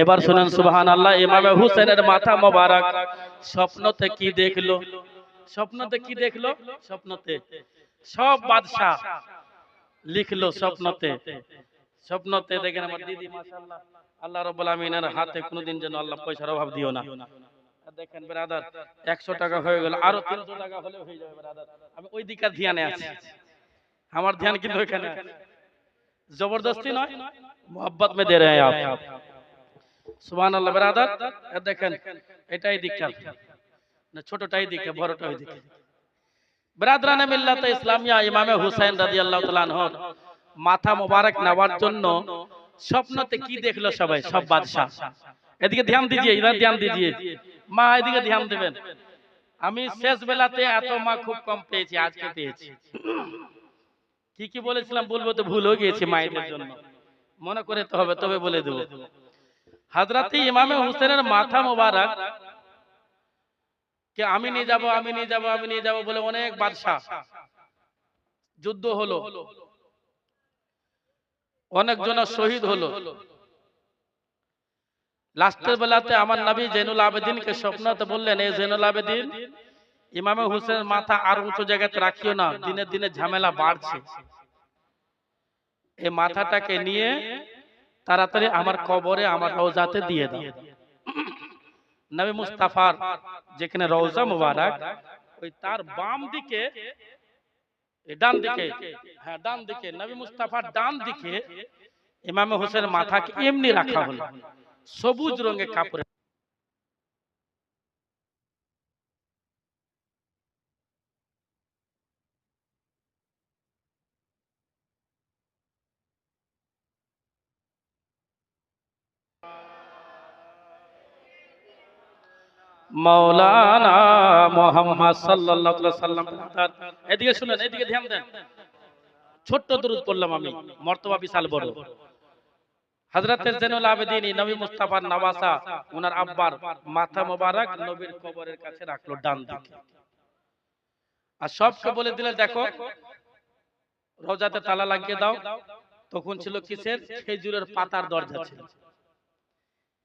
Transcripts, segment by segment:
এবার শুনেন সুবহান আল্লাহ ইমামে হুসেনের মাথা মোবারক। স্বপ্নতে কি দেখল? স্বপ্নতে কি দেখল? স্বপ্নতে। সব বাদশাহ লিখলো স্বপ্নতে। স্বপ্নতে দেখেন আমার দিদি, মাশাআল্লাহ। আল্লাহ রাব্বুল আমিনের হাতে কোনোদিন যেন আল্লাহ পয়সার অভাব দিও না। দেখেন ব্রাদার 100 টাকা হয়ে গেল, আরও 300 টাকা হলে হয়ে যাবে আমি ওই দিকের ধ্যানে আছি। আমার ধ্যান কিন্তু ওখানে জবরদস্তি নয় মোহাব্বত মে দে রে আপ। সুবহান আল্লাহ ব্রাদার দেখেন এটাই দীক্ষা না ছোটটাই দীক্ষা বড়টাই দীক্ষা ব্রাদরানে মিল্লাত ইসলামিয়া ইমামে হুসাইন রাদিয়াল্লাহু তাআলা হন মাথা মোবারক নেওয়ার জন্য স্বপ্নতে কি দেখল সবাই? সব বাদশা এদিকে ধ্যান দিজিয়ে ইদার ধ্যান দিজিয়ে মা এদিকে ধ্যান দেবেন। আমি শেষ বেলাতে এত মা খুব কম পেয়েছি আজকে পেয়েছি। কি কি বলেছিলাম বলব তো ভুল হয়ে গিয়েছে মায়েদের জন্য। মনে করে তো হবে তবে বলে দেবো। হাজরাতে ইমামে হুসেনের মাথা মোবারক। কে আমি নিয়ে যাব আমি নিয়ে যাব আমি নিয়ে যাব বলে অনেক বাদশাহ। যুদ্ধ হলো। অনেক জন শহীদ হলো। লাস্টের বেলাতে আমার নবী জেনুল আবেদিনকে স্বপ্নতে বললেন এই জেনুল আবেদিন ইমামে হুসেনের মাথা আর উঁচু জায়গাতে রাখিও না দিনে দিনে ঝামেলা বাড়ছে। এই মাথাটাকে নিয়ে তাড়াতাড়ি আমার কবরে আমার রওজাতে দিয়ে দাও। নবী মুস্তাফার যেখানে রওজা মুবারক ওই তার বাম দিকে ডান দিকে হ্যাঁ ডান দিকে নবী মুস্তাফার ডান দিকে ইমামে হোসেন মাথাকে এমনি রাখা হলো। সবুজ রঙের কাপড়ে মৌলানা মোহাম্মদ আলাইহি সাল্লাম এদিকে শুনেন, এদিকে ধ্যান দেন। ছোট্ট দরুদ পড়লাম আমি, মর্তবা বিশাল বড়। হযরতের জেনুল আবেদিন, নবী মুস্তাফার নওয়াসা ওনার আব্বার মাথা মোবারক নবীর কবরের কাছে রাখল ডান দিকে। আর সবকে বলে দিলে, দেখো, রোজাতে তালা লাগিয়ে দাও। তখন ছিল কিসের? খেজুরের পাতার দরজা ছিল।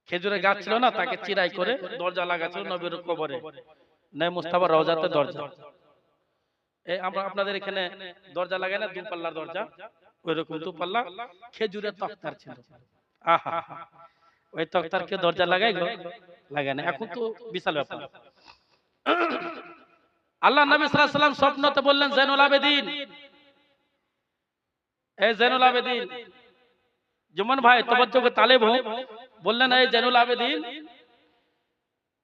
খেজুরের গাছ ছিল না তাকে চিরাই করে দরজা লাগাচ্ছিল নবীর কবরে। নাই মুস্তাফা রওজাতে দরজা। এই আমরা আপনাদের এখানে দরজা লাগাই না দু পাল্লার দরজা। ওই রকম দু খেজুরের তক্তার ছিল। আহা ওই তক্তার কে দরজা লাগাই গো লাগাই না। এখন তো বিশাল ব্যাপার। আল্লাহ নবী সাল্লাল্লাহু আলাইহি সাল্লাম স্বপ্নতে বললেন জাইনুল আবেদিন। এই জাইনুল আবেদিন। জুমন ভাই তবজ্জো কে তালেব হো বললেন, এই জাইনুল আবেদিন,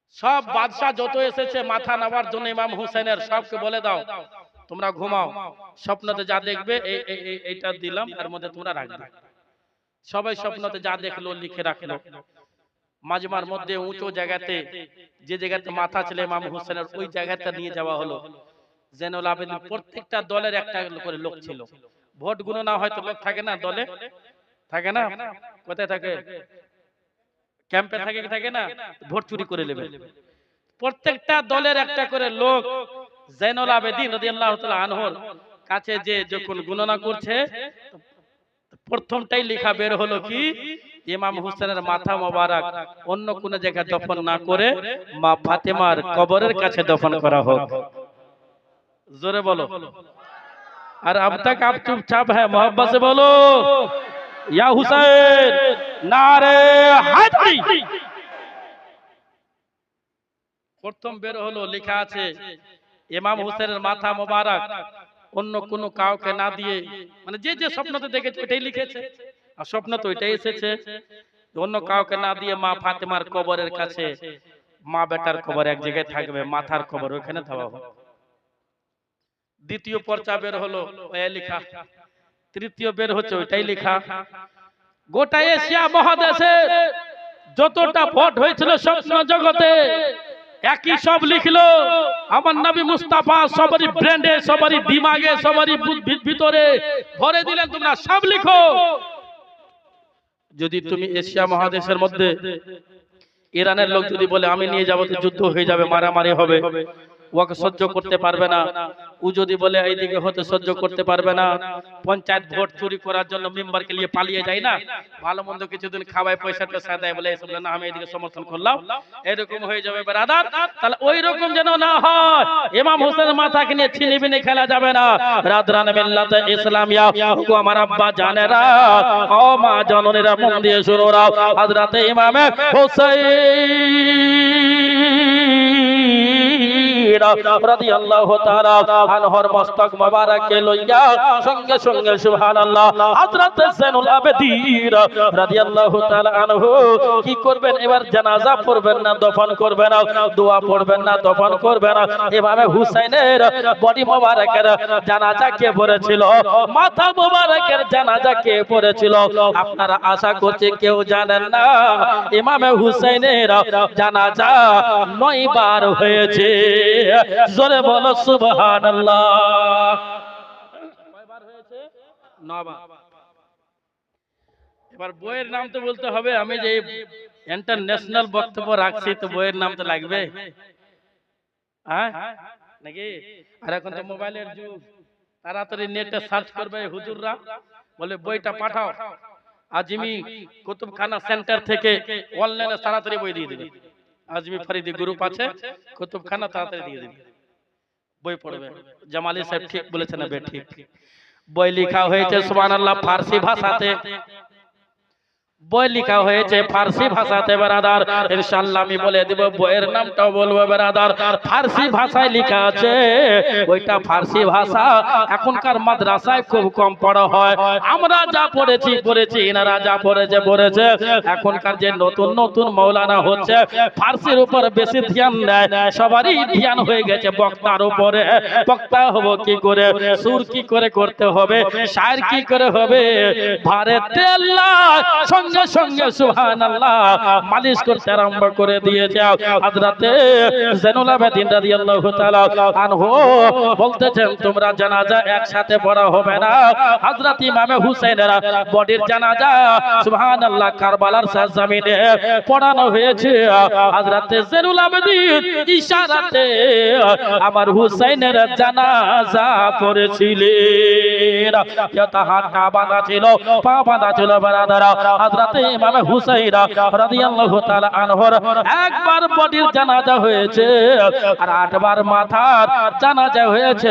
সব বাদশাহ যত এসেছে, মাথা নেওয়ার জন্য ইমাম হুসেনের সবকে বলে দাও। তোমরা ঘুমাও, স্বপ্নতে যা দেখবে এই এই- এই- এইটা দিলাম, এর মধ্যে তোমরা রাখবে। সবাই স্বপ্নতে যা দেখল, লিখে রাখল। মাজমার মধ্যে উঁচু জায়গাতে, যে জায়গাতে মাথা ছিল ইমাম হুসেনের ওই জায়গাটা নিয়ে যাওয়া হলো। জেনুল আবেদিন প্রত্যেকটা দলের একটা করে লোক ছিল। ভোটগুলো না হয়তো লোক থাকে না দলে। থাকে না? কোথায় থাকে? ক্যাম্পে থাকে? কি? থাকে না? ভোট চুরি করে নেবে। প্রত্যেকটা দলের একটা করে লোক জৈনুল আবেদিন রাদিয়াল্লাহু তাআলা আনহর কাছে যে যখন গুণনা করছে প্রথমটাই লেখা বের হলো কি? ইমাম হোসেনের মাথা মোবারক। অন্য কোন জায়গায় দফন না করে মা ফাতেমার কবরের কাছে দফন করা হোক। জোরে বলো। আর আব তাক আপ চুপচাপ হ্যাঁ মোহাম্মদ বলো। ইয়া হুসেন নারে প্রথম বের হলো, লেখা আছে, ইমাম হুসেনের মাথা মোবারক, অন্য কোন কাউকে না দিয়ে মানে যে যে স্বপ্নতে দেখেছে, ওইটাই লিখেছে। আর স্বপ্ন তো ওইটাই এসেছে অন্য কাউকে না দিয়ে মা ফাতেমার কবরের কাছে, মা বেটার কবর এক জায়গায় থাকবে, মাথার কবর ওইখানে থাকা দ্বিতীয় পর্চা বের হলো লেখা তৃতীয় বের হচ্ছে ওইটাই লেখা। গোটা এশিয়া মহাদেশে যতটা ভোট হয়েছিল স্বপ্ন জগতে একই সব লিখলো আমার নবী মুস্তাফা সবারই ব্র্যান্ডে সবারই দিমাগে সবারই ভিতরে ভরে দিলেন তোমরা সব লিখো। যদি তুমি এশিয়া মহাদেশের মধ্যে ইরানের লোক যদি বলে আমি নিয়ে যাব তো যুদ্ধ হয়ে যাবে মারামারি হবে। ওকে সহ্য করতে পারবে না। ও যদি বলে, এইদিকে হতে সহ্য করতে পারবে না। পঞ্চায়েত ভোট চুরি করার জন্য মেম্বারকে নিয়ে পালিয়ে যায় না। ভালো মন্দ কিছুদিন খাওয়ায় পয়সা টয়সা দেয় বলে এসব না, আমি এদিকে সমর্থন করলাম। এরকম হয়ে যাবে বেরাদার। তাহলে ওই রকম যেন না হয়, ইমাম হোসেন মাথাকে নিয়ে ছিনিবিনি খেলা যাবে না। রাদরান মিল্লাতে ইসলামিয়া গো আমার আব্বা জানেরা, ও মা জননীরা মন দিয়ে শুনো রাও। হযরতে ইমামে আনহু কি করবেন? এবার জানাজা পড়বেন না, দফন করবেন দোয়া পড়বেন না, দফন করবেন ইমামে হুসাইনের বডি মোবারকের জানাজা কে পড়েছিল? মাথা মোবারকের জানাজা কে পড়েছিল? আপনারা আশা করছি কেউ জানেন না, ইমামে হুসাইনের জানাজা নয় বার হয়েছে। জোরে বলো, সুবহানাল্লাহ। কয়বার হয়েছে? নবার এবার বইয়ের নাম তো বলতে হবে, আমি যে ইন্টারন্যাশনাল বক্তব্য রাখছি, তো বইয়ের নাম তো লাগবে। হ্যাঁ? নাকি? আর এখন তো মোবাইলের যুগ। তাড়াতাড়ি নেটে সার্চ করবে হুজুররা। বলে, বইটা পাঠাও। আজমি কুতুবখানা সেন্টার থেকে অনলাইনে তাড়াতাড়ি বই দিয়ে দেবে। আজমি ফরিদি গ্রুপ আছে কুতুবখানা তাড়াতাড়ি দিয়ে দেবে। বই পড়বে। জামালি সাহেব ঠিক বলেছেন ঠিক বই লেখা হয়েছে সুবহানাল্লাহ ফার্সি ভাষাতে। বই লেখা হয়েছে ফার্সি ভাষাতে বেরাদার। ইনশাআল্লাহ আমি বলে দিব বইয়ের নামটাও বলব বেরাদার। ফার্সি ভাষায় লেখা আছে ওইটা ফার্সি ভাষা। এখনকার মাদ্রাসায় খুব কম পড়া হয়। আমরা যা পড়েছি পড়েছি এনারা যা পড়েছে পড়েছে এখনকার যে নতুন নতুন মৌলানা হচ্ছে ফার্সির উপর বেশি ধ্যান দেয়। সবারই ধ্যান হয়ে গেছে বক্তার উপরে। বক্তা হব কি করে? সুর কি করে করতে হবে? শায়ের কি করে হবে? ভারে তেল সঙ্গে সঙ্গে সুবহানাল্লাহ মালিশ করতে আরম্ভ করে দিয়েছে। হযরতে জাইনুল আবেদিন রাদিয়াল্লাহু তাআলা আনহু বলতেছেন, তোমরা জানাজা একসাথে পড়া হবে না। হযরত ইমামে হুসাইনের বডির জানাজা সুবহানাল্লাহ কারবালার সরজমিনে পড়ানো হয়েছে। হযরতে জাইনুল আবেদিন ইশারাতে আমার হুসাইনের জানাজা পড়েছিলেন। তাহার পা বাঁধা ছিল, পা বাঁধা ছিল, বারাদারা। হযরতে ইমাম হুসাইন রাদিয়াল্লাহু তাআলা আনহর একবার বডির জানাজা হয়েছে আর আটবার মাথার জানাজা হয়েছে।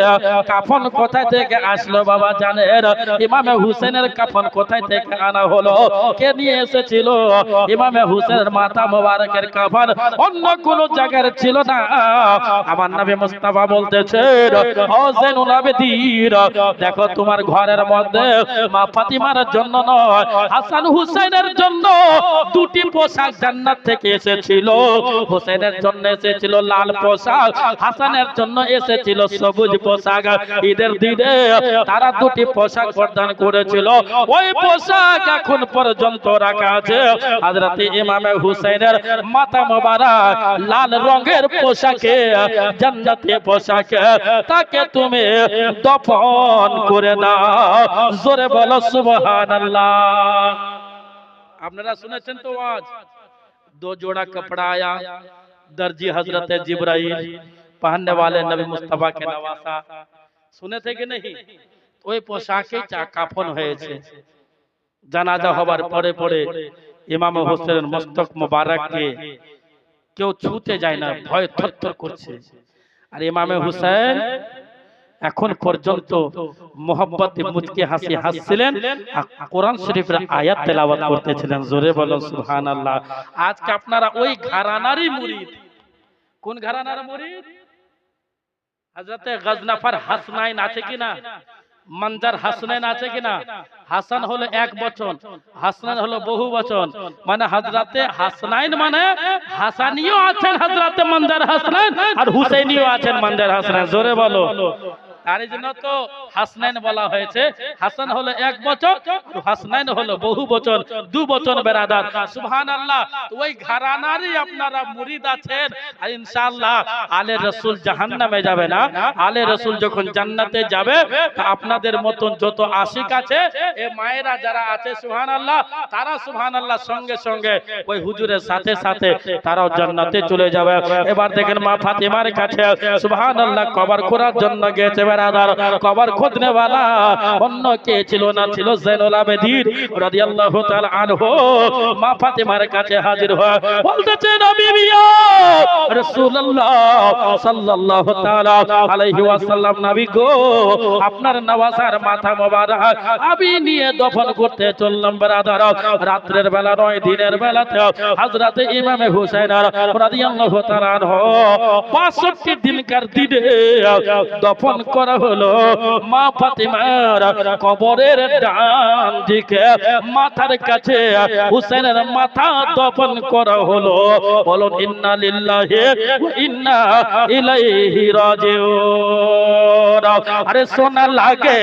কাফন কোথায় থেকে আসলো বাবা জানেন ইমামে হুসেনের কাফন কোথায় থেকে আনা হলো? কে নিয়ে এসেছিল? ইমামে হুসেনের মাথা মোবারকের কাফন অন্য কোন জায়গার ছিল না। আমার নবী মুস্তাফা বলতেছেন ও আবেদিন দেখো তোমার ঘরের মধ্যে মা ফাতিমার জন্য নয় হাসান হুসাইনের জন্য দুটি পোশাক জান্নাত থেকে এসেছিল। হোসেনের জন্য এসেছিল লাল পোশাক, হাসানের জন্য এসেছিল সবুজ পোশাক। ঈদের দিনে তারা দুটি পোশাক প্রদান করেছিল। ওই পোশাক এখন পর্যন্ত রাখা আছে। হযরতে ইমামে হুসাইনের মাথা মোবারক লাল রঙের পোশাকে, জান্নাতে পোশাকে, তাকে তুমি দফন করে দাও। জোরে বলো সুবহানাল্লাহ। আপনারা শুনেছেন তো আজ दो जोड़ा कपड़ा आया दर्जी हजरत जिब्राइल पहनने वाले नबी मुस्तफा के नवासा শুনে থেকে নেই ওই পোশাকে চা কাফন হয়েছে জানাজা হবার পরে পরে ইমাম হোসেনের মস্তক মোবারককে কেউ ছুতে যায় না ভয় থরথর করছে আর ইমামে হুসেন এখন পর্যন্ত মোহাম্মদ মুচকি হাসি হাসছিলেন কোরআন শরীফের আয়াত তেলাওয়াত করতেছিলেন। জোরে বলো সুবহানাল্লাহ। আজকে আপনারা ওই ঘরানারই মুরিদ। কোন ঘরানার মুরিদ? হযরতে গজনাফার হাসনাইন আছে কিনা? মঞ্জার হাসনাইন আছে কিনা? হাসান হলো এক বচন। হাসনেন হলো বহু বচন। মানে হাজরাতে হাসনাইন মানে হাসানিও আছেন হাজরাতে মানজার হাসনাইন আর হুসাইনিও আছেন মানজার হাসনাইন। জোরে বলো। তার জন্য তো হাসনাইন বলা হয়েছে, হাসান হলো এক বছর, হাসনাইন হলো বহু বছর, দু বছর বেরাদার। সুবহান আল্লাহ ওই ঘরানারই আপনারা মুরিদ আছেন, আর ইনশাআল্লাহ আলে রসুল জাহান্নামে যাবে না। আলে রসুল যখন জান্নাতে যাবে আপনাদের মতন যত আশিক আছে, এ মায়েরা যারা আছে সুবহান আল্লাহ তারা সুবহান আল্লাহ সঙ্গে সঙ্গে ওই হুজুরের সাথে সাথে তারাও জান্নাতে চলে যাবে। এবার দেখেন মা ফাতিমার কাছে সুহান আল্লাহ কবর করার জন্য গেছে বেরাদার কবর খুঁজনে वाला অন্য কে ছিল না ছিল জৈনুল আবেদিন রাদিয়াল্লাহু তাআলা আনহু। মা ফাতিমার কাছে হাজির হয় বলতেছে, নবী মিয়া, রাসূলুল্লাহ সাল্লাল্লাহু তাআলা আলাইহি ওয়াসাল্লাম, নবী গো, আপনার নওয়াজার মাথা মোবারক। আমি নিয়ে দফন করতে চললাম ব্রাদার রাত্রের বেলা নয়, দিনের বেলাতে হযরত ইমাম হুসাইন রাদিয়াল্লাহু তাআলা আনহু 62 দিনকার দিনে দফন করা হলো। মা ফাতিমার কবরের ডান দিকে মাথার কাছে হুসেনের মাথা দফন করা হলো। বলুন, ইন্না লিল্লাহি ওয়া ইন্না ইলাইহি রাজিউন। আরে সোনা লাগে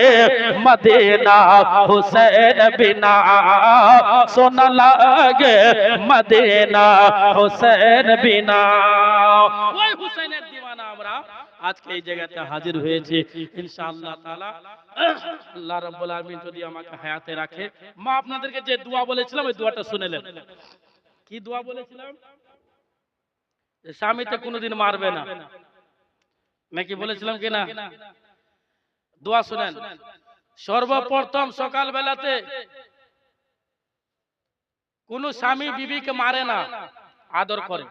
মদিনা হুসেন বিনা। সোনা লাগে মদিনা হুসেন বিনা। ওই হুসেনের আমরা আজকে এই জায়গাতে হাজির হয়েছি। ইনশাআল্লাহ তাআলা। আল্লাহ রাব্বুল আলামিন যদি আমাকে হায়াতে রাখে। মা, আপনাদেরকে যে দোয়া বলেছিলাম, ওই দোয়াটা শুনেলেন। কি দোয়া বলেছিলাম? যে স্বামীতে কোনোদিন মারবে না। নাকি বলেছিলাম কি না? দোয়া শুনেন। সর্বপ্রথম সকাল বেলাতে কোন স্বামী বিবিকে মারে না, আদর করে।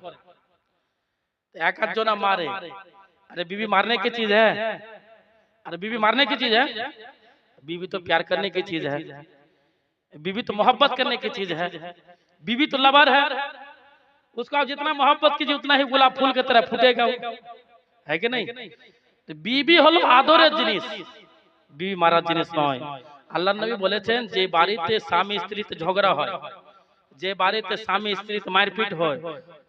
এক আধজনা মারে। अरे बीवी मारने की चीज है अरे बीवी मारने की चीज है बीवी तो प्यार करने की चीज है बीवी तो मोहब्बत करने की चीज है बीवी तो लवर है उसको आप जितना मोहब्बत कीजिए उतना ही गुलाब फूल की तरह फूटेगा वो। है कि नहीं তো বিবি হলো আদরের জিনিস বিবি মারার জিনিস নয় আল্লাহ নবী বলেছেন যে বাড়িতে স্বামী স্ত্রীতে ঝগড়া হয় যে বাড়িতে স্বামী স্ত্রীতে মারপিট হয়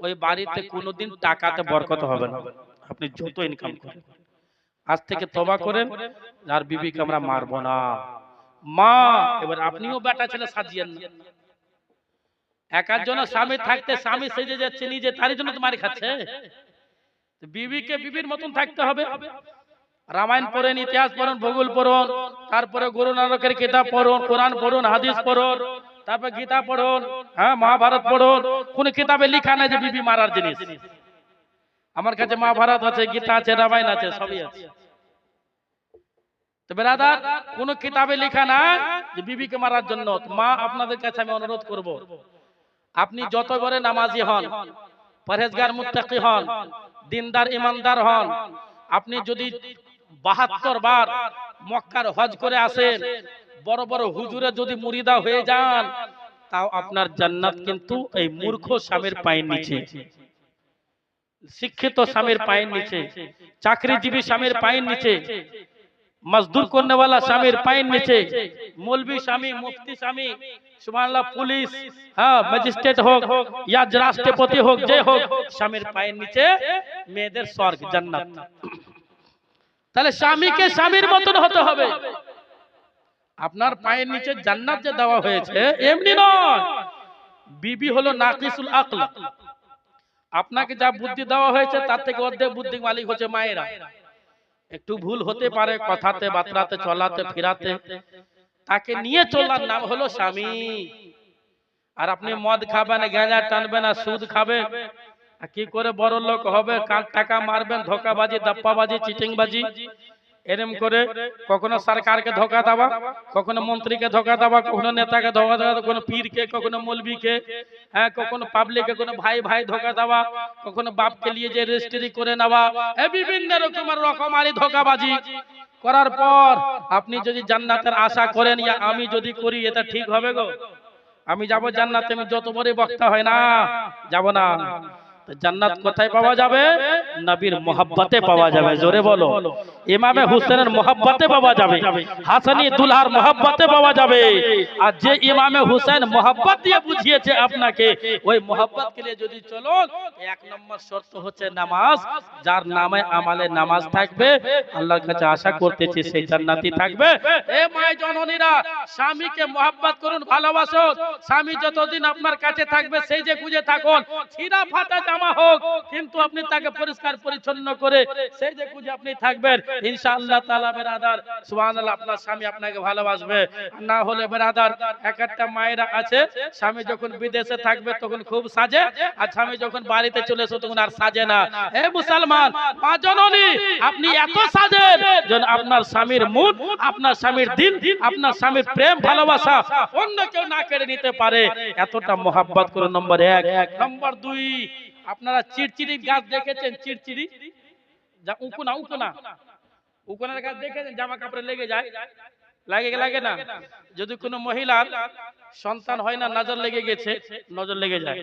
ওই বাড়িতে কোনোদিন টাকাতে বরকত হবে না আপনি যত ইনকাম করেন। আজ থেকে তবা করেন আর বিবিকে আমরা মারবো না। মা এবার আপনিও বেটা ছেলে সাজিয়েন না এক একজনের স্বামী থাকতে স্বামী সেজে যাচ্ছে নিজে তারই জন্য তো মারি খাচ্ছে। তো বিবিকে বিবির মতন থাকতে হবে। রামায়ণ পড়েন ইতিহাস পড়ুন ভূগোল পড়ুন তারপরে গুরু নানকের কিতাব পড়ুন কোরআন পড়ুন হাদিস পড়ুন তারপর গীতা পড়ুন হ্যাঁ মহাভারত পড়ুন কোন কিতাবে লিখা নাই যে বিবি মারার জিনিস। আমার কাছে মহাভারত আছে, গীতা আছে, রামায়ণ আছে, সবই আছে। তো বেরাদার, কোন কিতাবে লেখা না যে বিবিকে মারার জন্য। মা আপনাদের কাছে আমি অনুরোধ করব, আপনি যত করে নামাজি হন, পরহেজগার মুত্তাকি হন, দিনদার ইমানদার হন, আপনি যদি বাহাত্তর বার মক্কার হজ করে আসেন, বড় বড় হুজুরে যদি মুরিদা হয়ে যান, তাও আপনার জান্নাত কিন্তু এই মূর্খ স্বামীর পায়ের নিচে। শিক্ষিত স্বামীর পায়ের নিচে চাকরিজীবী স্বামীর পায়ের নিচে মজদুর করনে वाला স্বামীর পায়ের নিচে মৌলবি স্বামী মুফতি স্বামী সুবহানাল্লাহ পুলিশ হ্যাঁ, হ্যাঁ ম্যাজিস্ট্রেট হোক या হ্যাঁ, রাষ্ট্রপতি হোক যে হোক স্বামীর পায়ের নিচে মেয়েদের স্বর্গ জান্নাত। তাহলে স্বামীকে স্বামীর মতন হতে হবে। আপনার পায়ের নিচে জান্নাত যে দেওয়া হয়েছে এমনি নয়। বিবি হলো নাকিসুল আকল। আপনাকে যা বুদ্ধি দেওয়া হয়েছে তার থেকে অর্ধেক বুদ্ধি মালিক হচ্ছে মায়েরা। একটু ভুল হতে পারে কথাতে বাতরাতে চলাতে ফিরাতে। তাকে নিয়ে চলার নাম হলো স্বামী। আর আপনি মদ খাবেন গাঁজা টানবেন আর সুদ খাবে আর কি করে বড় লোক হবে? কার টাকা মারবেন ধোকাবাজি দাপ্পাবাজি চিটিংবাজি। এরম করে কখনো সরকারকে ধোকা দেওয়া কখনো মন্ত্রীকে ধোকা দেওয়া কখনো নেতাকে ধোকা দেওয়া কখনো পীরকে কখনো মৌলবীকে হ্যাঁ কখনো পাবলিককে কোনো ভাই ভাই ধোকা দেওয়া কখনো বাপকে নিয়ে যে রেজিস্ট্রি করে নেওয়া এ বিভিন্ন রকমের রকমারি ধোকাবাজি করার পর আপনি যদি জান্নাতের আশা করেন ইয়া আমি যদি করি এটা ঠিক হবে গো। আমি যাব জান্নাতে আমি যত বড় বক্তা হয় না। যাব না। জান্নাত কোথায় পাওয়া যাবে? নবীর মোহাব্বতে পাওয়া যাবে। জোরে বলো। ইমামে হুসেনের মোহাব্বতে পাওয়া যাবে। হাসানি দুলহার মোহাব্বতে পাওয়া যাবে। আর যে ইমামে হুসেন মোহাব্বত দিয়ে বুঝিয়েছে আপনাকে ওই মোহাব্বত কে যদি চলো এক নম্বর শর্ত হচ্ছে নামাজ। যার নামে আমালে নামাজ থাকবে আল্লাহর কাছে আশা করতেছি সেই জান্নাতি থাকবে। এ মায় জননীরা স্বামীকে মোহাব্বত করুন ভালোবাসুন। স্বামী যতদিন আপনার কাছে থাকবে সেই যে খুঁজে থাকুন। ছিঁড়া ফাটা জামা হোক, কিন্তু আপনি তাকে পরিষ্কার পরিচ্ছন্ন করে সেই যে খুঁজে আপনি থাকবেন, ইনশাআল্লাহ তাআলা বেরাদার, সুবহানাল্লাহ, আপনার স্বামী আপনাকে ভালোবাসবে। না হলে বেরাদার, এক একটা মায়েরা আছে, স্বামী যখন বিদেশে থাকবে তখন খুব সাজে, আর স্বামী যখন বাড়িতে চলে এসে তখন আর সাজে না। হে মুসলমান মা আপনি এত সাজেন যেন আপনার স্বামীর মুড আপনার স্বামীর দিন আপনার স্বামীর প্রেম, ভালোবাসা অন্য কেউ না কেড়ে নিতে পারে। এতটা মোহাব্বত করে নম্বর এক। নম্বর দুই আপনারা চিড়চিড়ি গাছ দেখেছেন, চিড়চিড়ি? যা উকুনা উকুনা উকুনের গাছ দেখেছেন, জামা কাপড়ে লেগে যায়। লাগে লাগে না? যদি কোনো মহিলার সন্তান হয় না, নজর লেগে গেছে, নজর লেগে যায়।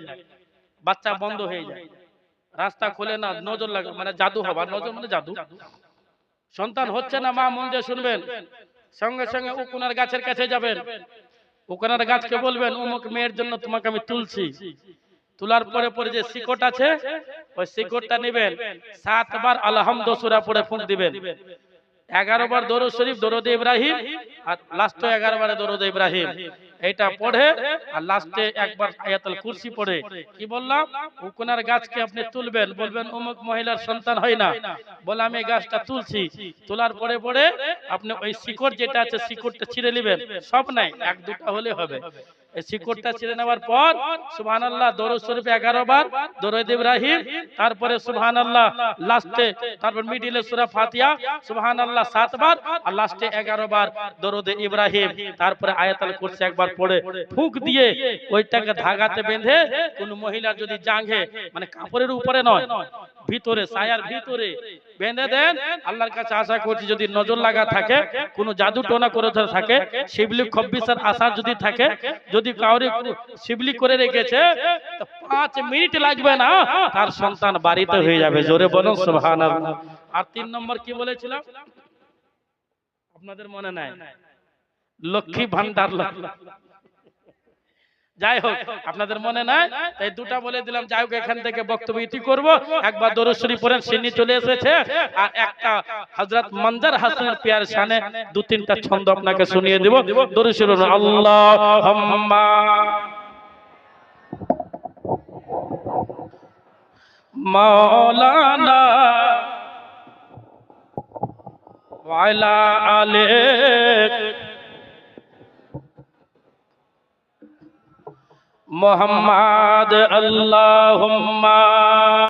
বাচ্চা বন্ধ হয়ে যায়। রাস্তা খুলে না, নজর লাগে মানে জাদু হবার, নজর মানে জাদু। সন্তান হচ্ছে না, মা মন শুনবেন। সঙ্গে সঙ্গে উকুনার গাছের কাছে যাবেন। উকুনার গাছকে বলবেন উমুক মেয়ের জন্য তোমাকে আমি তুলছি। তোলার পরে পরে যে শিকট আছে, ওই শিকটটা নেবেন। সাতবার আলহামদসুরা পরে ফুঁক দিবেন। এগারো বার শরীফ, দরুদ ইব্রাহিম, আর লাস্টে এগারো বারে দরুদ ইব্রাহিম। এটা পড়ে, আর লাস্টে একবার আয়াতুল কুরসি পড়ে। কি বললাম? উকুনার গাছকে আপনি তুলবেন, বলবেন, অমুক মহিলার সন্তান হয় না। বলে, আমি গাছটা তুলছি। তোলার পরে পরে আপনি ওই শিকড় যেটা আছে, শিকড়টা ছিঁড়ে নেবেন। সব নাই, এক দুটা হলে হবে। এই শিকড়টা ছিঁড়ে নেওয়ার পর সুবহান আল্লাহ দরুদ শরীফ এগারো বার দরুদ ইব্রাহিম তারপরে সুবহান আল্লাহ লাস্টে তারপর মিডিলে সূরা ফাতিহা সুবহান আল্লাহ সাতবার আর লাস্টে এগারো বার দরুদ ইব্রাহিম তারপরে আয়াতুল কুরসি একবার পড়ে ফুক দিয়ে ওইটাকে ধাগাতে বেঁধে কোন মহিলার যদি জাঙ্গে মানে কাপড়ের উপরে নয় ভিতরে সায়ার ভিতরে বেঁধে দেন। আল্লাহর কাছে আশা করছি যদি নজর লাগা থাকে কোনো জাদু টোনা করে থাকে শিবলি খব্বিসের আশা যদি থাকে যদি কাউরে শিবলি করে রেখেছে তো পাঁচ মিনিট লাগবে না? তার সন্তান বাড়িতে হয়ে যাবে। জোরে বলুন সুবহানাল্লাহ। আর তিন নম্বর কি বলেছিলাম? আপনাদের মনে নাই? লক্ষ্মী ভান্ডার যাই হোক আপনাদের মনে নাই? তাই দুটা বলে দিলাম যাই হোক এখান থেকে বক্তব্য ইতি করব। একবার দরুশ্বরী পড়েন সিন্নি চলে এসেছে। আর একটা হযরত মঞ্জার হাসানের পিয়ার শানে দু তিনটা ছন্দ আপনাকে শুনিয়ে দেব। দরুশ্বরী আল্লাহুম্মা। মাওলানা ওয়ালা আলিক মোহাম্মদ আল্লাহুম্মা